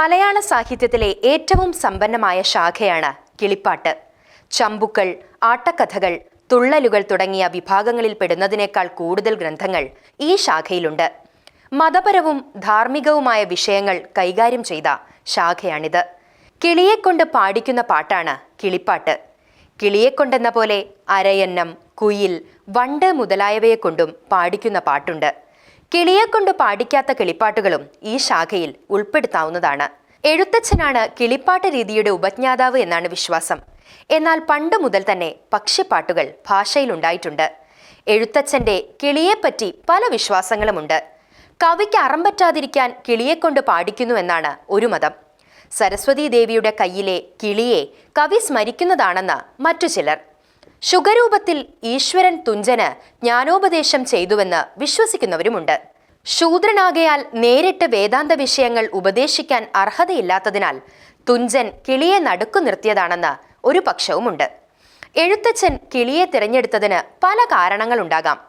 മലയാള സാഹിത്യത്തിലെ ഏറ്റവും സമ്പന്നമായ ശാഖയാണ് കിളിപ്പാട്ട്. ചമ്പുക്കൾ ആട്ടക്കഥകൾ തുള്ളലുകൾ തുടങ്ങിയ വിഭാഗങ്ങളിൽ പെടുന്നതിനേക്കാൾ കൂടുതൽ ഗ്രന്ഥങ്ങൾ ഈ ശാഖയിലുണ്ട്. മതപരവും ധാർമ്മികവുമായ വിഷയങ്ങൾ കൈകാര്യം ചെയ്ത ശാഖയാണിത്. കിളിയെക്കൊണ്ട് പാടിക്കുന്ന പാട്ടാണ് കിളിപ്പാട്ട്. കിളിയെക്കൊണ്ടെന്ന പോലെ അരയന്നം കുയിൽ വണ്ട് മുതലായവയെക്കൊണ്ടും പാടിക്കുന്ന പാട്ടുണ്ട്. കിളിയെക്കൊണ്ട് പാടിക്കാത്ത കിളിപ്പാട്ടുകളും ഈ ശാഖയിൽ ഉൾപ്പെടുത്താവുന്നതാണ്. എഴുത്തച്ഛനാണ് കിളിപ്പാട്ട് രീതിയുടെ ഉപജ്ഞാതാവ് എന്നാണ് വിശ്വാസം. എന്നാൽ പണ്ട് മുതൽ തന്നെ പക്ഷിപ്പാട്ടുകൾ ഭാഷയിലുണ്ടായിട്ടുണ്ട് എഴുത്തച്ഛന്റെ കിളിയെപ്പറ്റി പല വിശ്വാസങ്ങളുമുണ്ട്. കവിക്ക് അറം പറ്റാതിരിക്കാൻ പാടിക്കുന്നു എന്നാണ് ഒരു മതം. സരസ്വതി ദേവിയുടെ കയ്യിലെ കിളിയെ കവി സ്മരിക്കുന്നതാണെന്ന് മറ്റു ചിലർ. ശുഗരൂപത്തിൽ ഈശ്വരൻ തുഞ്ചന് ജ്ഞാനോപദേശം ചെയ്തുവെന്ന് വിശ്വസിക്കുന്നവരുമുണ്ട്. ശൂദ്രനാകയാൽ നേരിട്ട് വേദാന്ത വിഷയങ്ങൾ ഉപദേശിക്കാൻ അർഹതയില്ലാത്തതിനാൽ തുഞ്ചൻ കിളിയെ നടുക്കു നിർത്തിയതാണെന്ന് ഒരു പക്ഷവുമുണ്ട്. എഴുത്തച്ഛൻ കിളിയെ തിരഞ്ഞെടുത്തതിന് പല കാരണങ്ങളുണ്ടാകാം.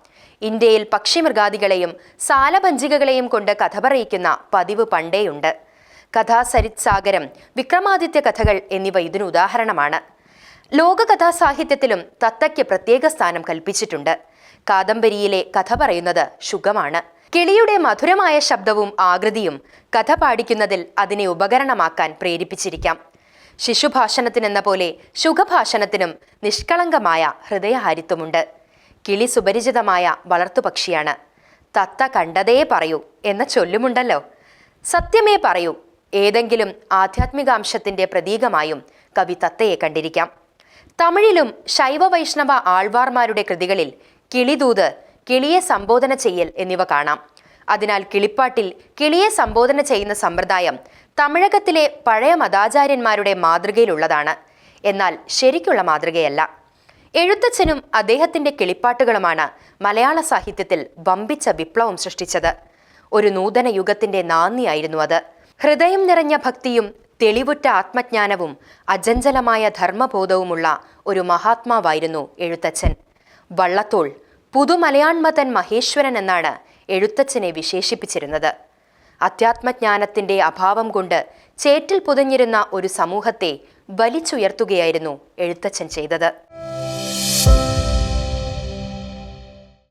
ഇന്ത്യയിൽ പക്ഷിമൃഗാദികളെയും സാലപഞ്ചികകളെയും കൊണ്ട് കഥ പറയിക്കുന്ന പതിവ് പണ്ടേയുണ്ട്. കഥാസരിത് സാഗരം വിക്രമാദിത്യ കഥകൾ എന്നിവ ഇതിന് ഉദാഹരണമാണ്. ലോകകഥാസാഹിത്യത്തിലും തത്തയ്ക്ക് പ്രത്യേക സ്ഥാനം കൽപ്പിച്ചിട്ടുണ്ട്. കാദംബരിയിലെ കഥ പറയുന്നത് ശുഗമാണ് കിളിയുടെ മധുരമായ ശബ്ദവും ആകൃതിയും കഥ പാടിക്കുന്നതിൽ അതിനെ ഉപകരണമാക്കാൻ പ്രേരിപ്പിച്ചിരിക്കാം. ശിശുഭാഷണത്തിനെന്ന പോലെ ശുഖഭാഷണത്തിനും നിഷ്കളങ്കമായ ഹൃദയഹാരിത്വമുണ്ട്. കിളി സുപരിചിതമായ വളർത്തുപക്ഷിയാണ്. തത്ത കണ്ടതേ പറയൂ എന്ന ചൊല്ലുമുണ്ടല്ലോ. സത്യമേ പറയൂ. ഏതെങ്കിലും ആധ്യാത്മികാംശത്തിന്റെ പ്രതീകമായും കവി തത്തയെ കണ്ടിരിക്കാം. തമിഴിലും ശൈവ വൈഷ്ണവ ആൾവാർമാരുടെ കൃതികളിൽ കിളിദൂത് കിളിയെ സംബോധന ചെയ്യൽ എന്നിവ കാണാം. അതിനാൽ കിളിപ്പാട്ടിൽ കിളിയെ സംബോധന ചെയ്യുന്ന സമ്പ്രദായം തമിഴകത്തിലെ പഴയ മതാചാര്യന്മാരുടെ മാതൃകയിലുള്ളതാണ്. എന്നാൽ ശരിക്കുള്ള മാതൃകയല്ല. എഴുത്തച്ഛനും അദ്ദേഹത്തിന്റെ കിളിപ്പാട്ടുകളുമാണ് മലയാള സാഹിത്യത്തിൽ വമ്പിച്ച വിപ്ലവം സൃഷ്ടിച്ചത്. ഒരു നൂതന യുഗത്തിന്റെ നാന്ദിയായിരുന്നു അത്. ഹൃദയം നിറഞ്ഞ ഭക്തിയും തെളിവുറ്റ ആത്മജ്ഞാനവും അജഞ്ചലമായ ധർമ്മബോധവുമുള്ള ഒരു മഹാത്മാവായിരുന്നു എഴുത്തച്ഛൻ. വള്ളത്തോൾ പുതുമലയാൺമതൻ മഹേശ്വരൻ എന്നാണ് എഴുത്തച്ഛനെ വിശേഷിപ്പിച്ചിരുന്നത്. അധ്യാത്മജ്ഞാനത്തിന്റെ അഭാവം കൊണ്ട് ചേറ്റിൽ പുതഞ്ഞിരുന്ന ഒരു സമൂഹത്തെ വലിച്ചുയർത്തുകയായിരുന്നു എഴുത്തച്ഛൻ ചെയ്തത്.